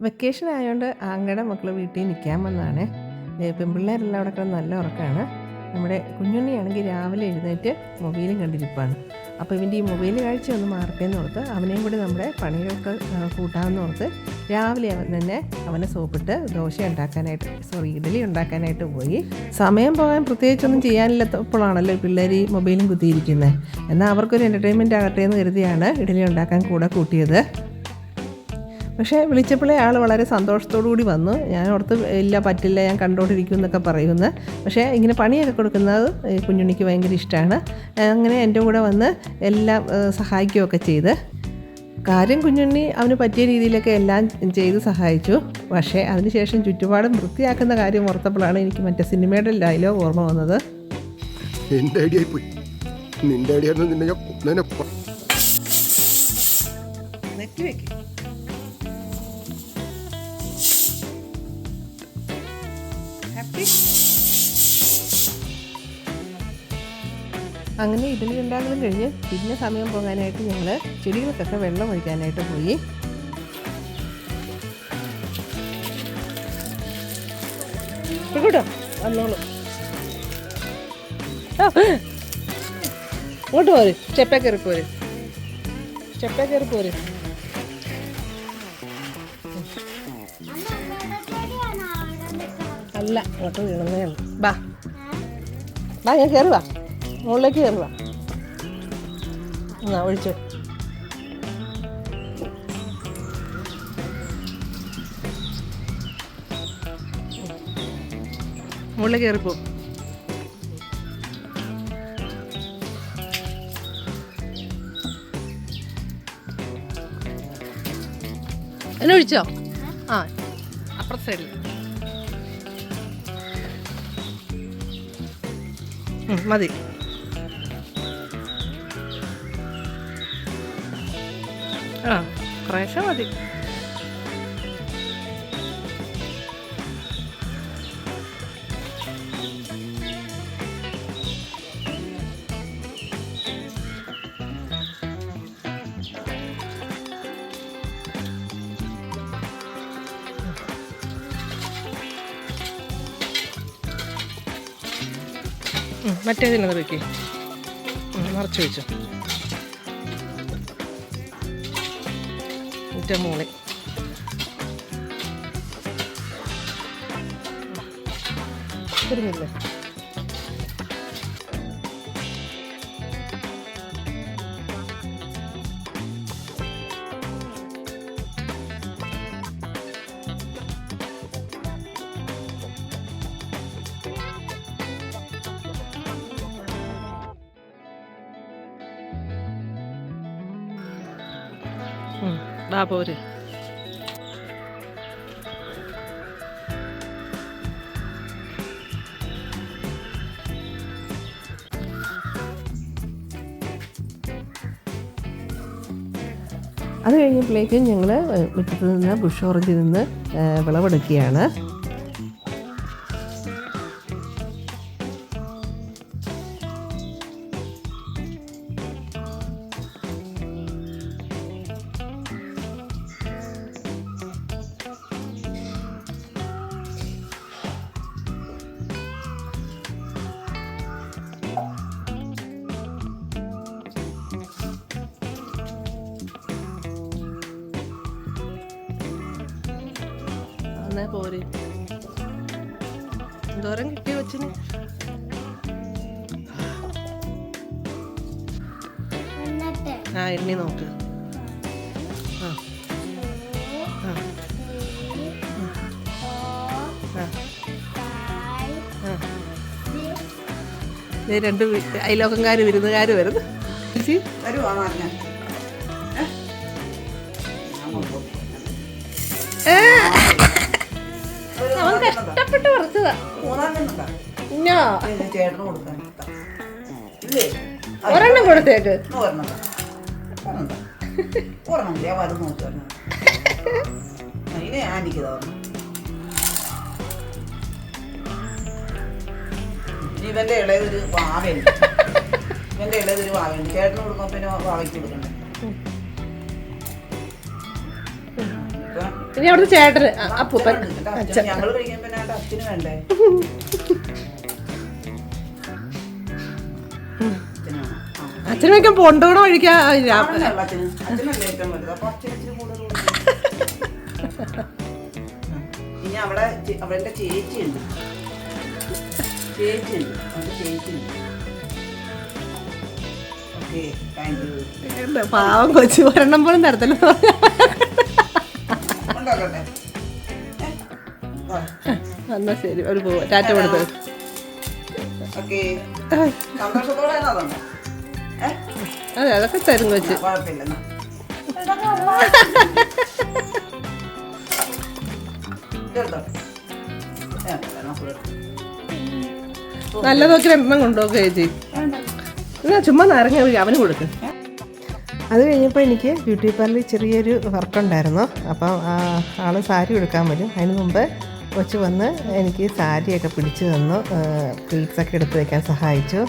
Vacation ആയതുകൊണ്ട് ആങ്ങളുടെ മക്കൾ വീട്ടിൽ നിൽക്കാൻ വന്നതാണ്. പെൺപിള്ളേരെല്ലാം അവിടെ കിടന്ന് നല്ല ഉറക്കമാണ് നമ്മുടെ കുഞ്ഞുണ്ണിയാണെങ്കിൽ രാവിലെ എഴുന്നേറ്റ് മൊബൈലും കണ്ടിരിപ്പാണ്. അപ്പോൾ ഇവന്റെ ഈ മൊബൈൽ കാഴ്ച ഒന്ന് മാറട്ടേന്ന് ഓർത്ത് അവനെയും കൂടി നമ്മുടെ പണികൾക്ക് ആ, കൂട്ടാമെന്ന് ഓർത്ത് രാവിലെ അവൻ തന്നെ അവനെ സോപ്പിട്ട് ദോശ ഉണ്ടാക്കാനായിട്ട് സോറി ഇഡലി ഉണ്ടാക്കാനായിട്ട് പോയി. സമയം പോകാൻ പ്രത്യേകിച്ചൊന്നും ചെയ്യാനില്ലാത്തപ്പോഴാണല്ലോ പിള്ളേർ ഈ മൊബൈലും കുത്തിയിരിക്കുന്നത് എന്നാൽ അവർക്കൊരു എന്റർടൈൻമെന്റ് ആകട്ടെ എന്ന് കരുതിയാണ് ഇഡലി ഉണ്ടാക്കാൻ കൂടെ കൂട്ടിയത്. പക്ഷേ വിളിച്ചപ്പോഴേ ആൾ വളരെ സന്തോഷത്തോടു കൂടി വന്നു. ഞാൻ ഓർത്ത് ഇല്ല പറ്റില്ല ഞാൻ കണ്ടോണ്ടിരിക്കും എന്നൊക്കെ പറയുന്നു. പക്ഷേ ഇങ്ങനെ പണിയൊക്കെ കൊടുക്കുന്നത് കുഞ്ഞുണ്ണിക്ക് ഭയങ്കര ഇഷ്ടമാണ്. അങ്ങനെ എന്റെ കൂടെ വന്ന് എല്ലാം സഹായിക്കുകയൊക്കെ ചെയ്ത്. കാര്യം കുഞ്ഞുണ്ണി അവന് പറ്റിയ രീതിയിലൊക്കെ എല്ലാം ചെയ്ത് സഹായിച്ചു. പക്ഷേ അതിനുശേഷം ചുറ്റുപാടും വൃത്തിയാക്കുന്ന കാര്യം ഓർത്തപ്പോഴാണ് എനിക്ക് മറ്റേ സിനിമയുടെ ഡയലോഗ് ഓർമ്മ വന്നത്. എന്റെ ഐഡിയ പോയി നിന്റെ ഐഡിയ നിന്നെ ഞാൻ നെറ്റി വെക്ക് അങ്ങനെ ഇഡലി ഉണ്ടാക്കലും കഴിഞ്ഞ് പിന്നെ സമയം പോകാനായിട്ട് ഞങ്ങൾ ചെടികൾക്കൊക്കെ വെള്ളം ഒഴിക്കാനായിട്ട് പോയി. കേട്ടോ വന്നോളൂ. ഇങ്ങോട്ട് പോര് സ്റ്റെപ്പേ കയറി പോര്. സ്റ്റെപ്പേ കയറി പോര്. അല്ല ഇങ്ങോട്ട് വീണതേ ഉള്ളൂ. ബാ. ബാ ഞാൻ കയറി വാ. മുകളിലേക്ക് കയറുക എന്നാ ഒഴിച്ചു. മുകളിൽ കയറിപ്പോ. എന്നെ ഒഴിച്ചോ? ആ അപ്പുറത്തെ സൈഡിൽ മതി. ആ കുറേശ്ശെ മതി. മറ്റേതിനത് വെക്കേ. നിറച്ച് വെച്ചു. മുകളിൽ വരുന്നില്ലേ വാ പോര്. അത് കഴിഞ്ഞപ്പോഴേക്കും ഞങ്ങൾ മുറ്റത്ത് നിന്ന് ബുഷ് ഓറഞ്ചിൽ നിന്ന് വിളവെടുക്കുകയാണ്. എന്നാ പോര്. എന്തോരം കിട്ടി കൊച്ചിന്? ആ എണ്ണി നോക്ക്. ആ. ആ. ആ. രണ്ട് അയലോക്കംകാർ വിരുന്നുകാർ വരുന്നു. വരുവാ? അവൻ കഷ്ടപ്പെട്ട് പറിച്ചതാ. ഒരെണ്ണം കൊടുത്തേക്ക്. ഇവന്റെ ഇളയതൊരു വാവയുണ്ട്. ഇവന്റെ ഇളയതൊരു വാവയുണ്ട്. ചേട്ടന് കൊടുക്കുമ്പോ പിന്നെ വാവയ്ക്ക് കൊടുക്കണ്ടേ? അച്ഛനല്ലേ ഏറ്റവും വലുത്. അപ്പൊ അച്ഛന് കൊടുക്കും. ആ. ഇനി അവിടെ ചേ- അവളുടെ ചേച്ചിയുണ്ട്. ചേച്ചിയുണ്ട്. അവളുടെ ചേച്ചിയുണ്ട്. ഓക്കെ താങ്ക് യു പാവം കൊച്ചു വരണം പോലും തരത്തില്ല. എന്നാ ശരി ഒരു പോവാ. ടാറ്റ കൊടുത്തു? ഓക്കെ. സന്തോഷത്തോടെ അതെ അതൊക്കെ തരും കൊച്ചു കുഴപ്പമില്ല എന്നാ. ഇതെടുത്തോട്ടെ. ഏ, നമുക്ക് എടുക്കാം. നല്ല നോക്കി രണ്ടെണ്ണം കൊണ്ടുപോകുക ചേച്ചി. എന്നാ ചുമ്മാ നാരങ്ങ അവന് കൊടുക്ക്. അത് കഴിഞ്ഞപ്പോൾ എനിക്ക് ബ്യൂട്ടി പാർലറിൽ ചെറിയൊരു വർക്കുണ്ടായിരുന്നു. അപ്പം ആൾ സാരി എടുക്കാൻ വരും. അതിന് മുമ്പ് കൊച്ചു വന്ന് എനിക്ക് സാരിയൊക്കെ പിടിച്ചു തന്നു. പ്ലീറ്റ്സൊക്കെ എടുത്ത് വയ്ക്കാൻ സഹായിച്ചു.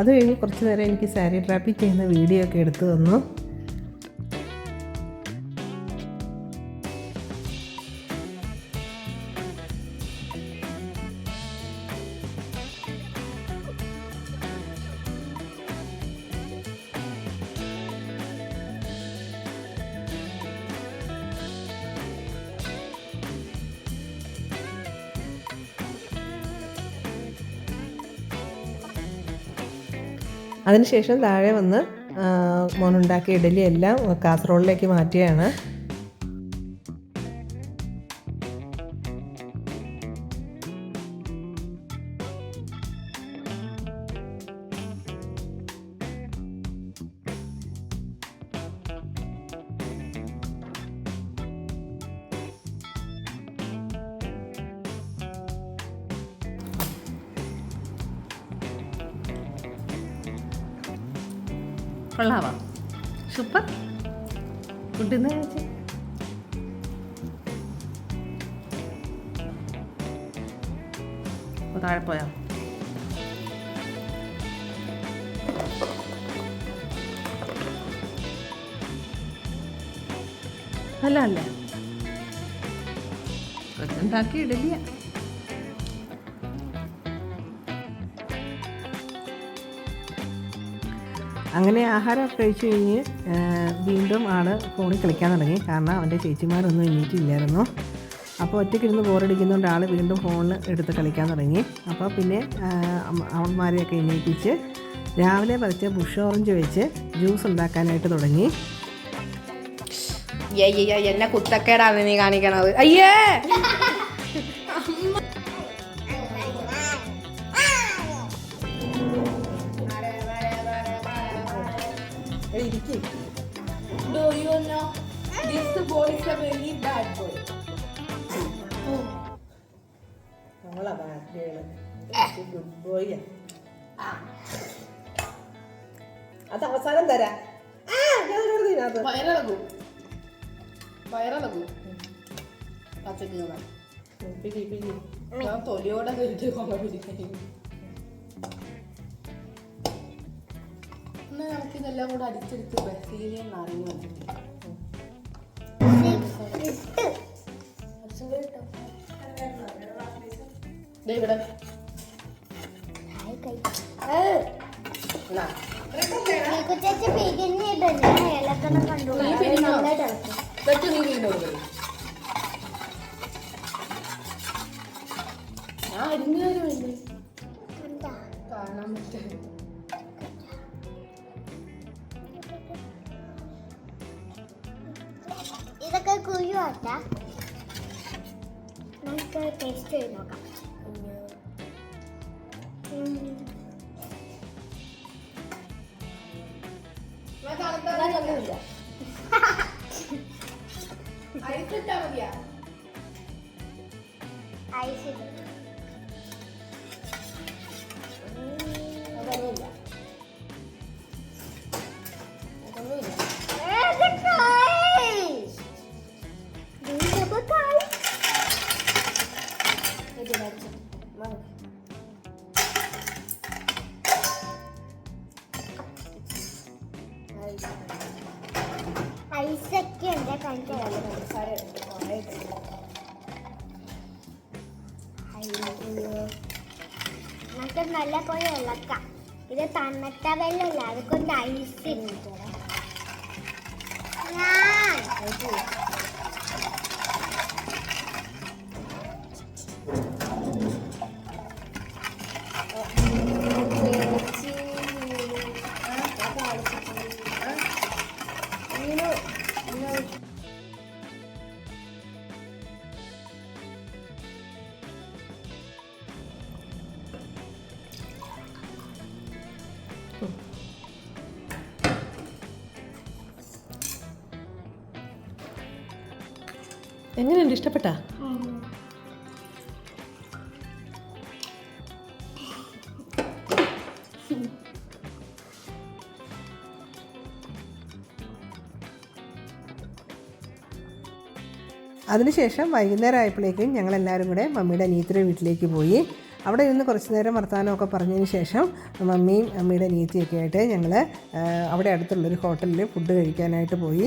അത് കഴിഞ്ഞ് കുറച്ച് നേരം എനിക്ക് സാരി ഡ്രാപ്പിംഗ് ചെയ്യുന്ന വീഡിയോ ഒക്കെ എടുത്തു തന്നു. അതിനുശേഷം താഴെ വന്ന് മോനുണ്ടാക്കിയ ഇഡലി എല്ലാം കാസറോളിലേക്ക് മാറ്റുകയാണ് കൊള്ളാവാ? സൂപ്പർ. ഫുഡ് എന്താ കഴിച്ചേ താഴെ പോയാ? അല്ല അല്ല. കൊച്ചുണ്ടാക്കി ഇടലിയ അങ്ങനെ ആഹാരമൊക്കെ കഴിച്ചു കഴിഞ്ഞ് വീണ്ടും ആൾ ഫോണിൽ കളിക്കാൻ തുടങ്ങി. കാരണം അവന്റെ ചേച്ചിമാരൊന്നും എണീറ്റില്ലായിരുന്നു. അപ്പോൾ ഒറ്റയ്ക്കിരുന്ന് ബോറടിക്കുന്നതുകൊണ്ട് ആൾ വീണ്ടും ഫോണിൽ എടുത്ത് കളിക്കാൻ തുടങ്ങി. അപ്പോൾ പിന്നെ അമ്മ- അവന്മാരെയൊക്കെ എണീപ്പിച്ച് രാവിലെ പറിച്ച ബുഷ് ഓറഞ്ച് വെച്ച് ജ്യൂസ് ഉണ്ടാക്കാനായിട്ട് തുടങ്ങി. എന്നെ കുത്തക്കേടാണ് നീ കാണിക്കണത്. അയ്യേ! Do you know this boy is a very bad boy? Good boy അത് അവസാനം തരാം. ആ, ഞാൻ ഇതിനോട് ഇതിനകത്ത്. വയറിളകും. വയറിളകും. പച്ചക്ക് തിന്നാൻ. പിടി, പിടി. ഞാൻ തൊലിയോടെ കയറ്റി കൊണ്ടുപോയിരിക്കുന്നു എന്നാ നമുക്ക് ഇതെല്ലാം കൂടെ അടിച്ചെടുത്ത് ബ്രസീലിയൻ നാരങ്ങ വന്നിട്ട് ദേ ഇവിടെ. എന്നാ ചേച്ചി നമുക്ക് ടേസ്റ്റ് ചെയ്ത് നോക്കാം. നമുക്ക് നല്ല പോലെ ഇളക്കാം ഇത് തണുത്ത വെള്ളമല്ല അതുകൊണ്ട് ഐസ് ഇട്ടു ഞാൻ എങ്ങനെയുണ്ട്? ഇഷ്ടപ്പെട്ടാ? അതിനുശേഷം വൈകുന്നേരം ആയപ്പോഴേക്കും ഞങ്ങളെല്ലാവരും കൂടെ മമ്മിയുടെ അനിയത്തിയുടെ വീട്ടിലേക്ക് പോയി. അവിടെ ഇരുന്ന് കുറച്ച് നേരം വർത്തമാനമൊക്കെ പറഞ്ഞതിന് ശേഷം മമ്മിയും അമ്മയുടെ അനിയത്തിയൊക്കെ ആയിട്ട് ഞങ്ങൾ അവിടെ അടുത്തുള്ളൊരു ഹോട്ടലിൽ ഫുഡ് കഴിക്കാനായിട്ട് പോയി.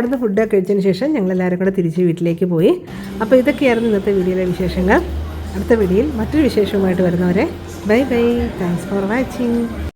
അവിടുന്ന് ഫുഡൊക്കെ കഴിച്ചതിന് ശേഷം ഞങ്ങളെല്ലാവരും കൂടെ തിരിച്ച് വീട്ടിലേക്ക് പോയി. അപ്പോൾ ഇതൊക്കെയായിരുന്നു ഇന്നത്തെ വീഡിയോയിലെ വിശേഷങ്ങൾ. അടുത്ത വീഡിയോയിൽ മറ്റൊരു വിശേഷവുമായിട്ട് വരുന്നവരെ bye bye. Thanks for watching